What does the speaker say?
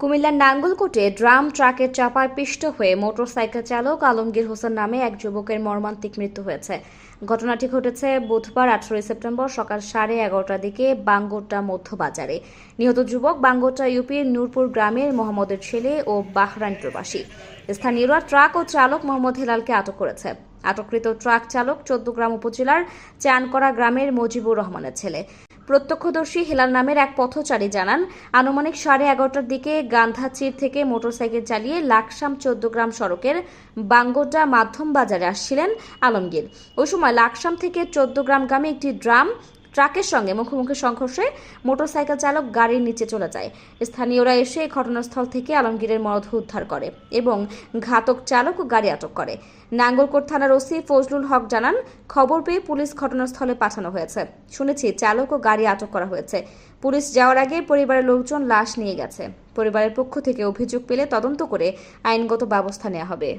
কুমিল্লার নাঙ্গলকোটে ড্রাম ট্রাকের চাপায় পিষ্ট হয়ে মোটরসাইকেল চালক আলমগীর হোসেন নামে এক যুবকের মর্মান্তিক মৃত্যু হয়েছে। ঘটনাটি ঘটেছে বুধবার, আঠারোই সেপ্টেম্বর সকাল সাড়ে এগারোটার দিকে বাঙ্গোটা মধ্যবাজারে। নিহত যুবক বাঙ্গোটা ইউপির নূরপুর গ্রামের মোহাম্মদের ছেলে ও বাহরাইন প্রবাসী। স্থানীয়রা ট্রাক ও চালক মোহাম্মদ হেলালকে আটক করেছে। আটককৃত ট্রাক চালক চোদ্দগ্রাম উপজেলার চানকড়া গ্রামের মজিবুর রহমানের ছেলে। প্রত্যক্ষদর্শী হেলাল নামের এক পথচারী জানান, আনুমানিক সাড়ে এগারোটার দিকে গান্ধাচির থেকে মোটরসাইকেল চালিয়ে লাকসাম চৌদ্দগ্রাম সড়কের বাঙ্গোটা মাধ্যম বাজারে আসছিলেন আলমগীর। ওই সময় লাকসাম থেকে চোদ্দগ্রামগামী একটি ড্রাম ট্রাকের সঙ্গে মুখোমুখি সংঘর্ষে মোটরসাইকেল চালক গাড়ির নিচে চলে যায়। স্থানীয়রা এসে ঘটনাস্থল থেকে আলমগীরের মরদেহ উদ্ধার করে এবং ঘাতক চালক গাড়ি আটক করে। নাঙ্গলকোট থানার ওসি ফজলুল হক জানান, খবর পেয়ে পুলিশ ঘটনাস্থলে পাঠানো হয়েছে। শুনেছি চালক ও গাড়ি আটক করা হয়েছে। পুলিশ যাওয়ার আগে পরিবারের লোকজন লাশ নিয়ে গেছে। পরিবারের পক্ষ থেকে অভিযোগ পেলে তদন্ত করে আইনগত ব্যবস্থা নেওয়া হবে।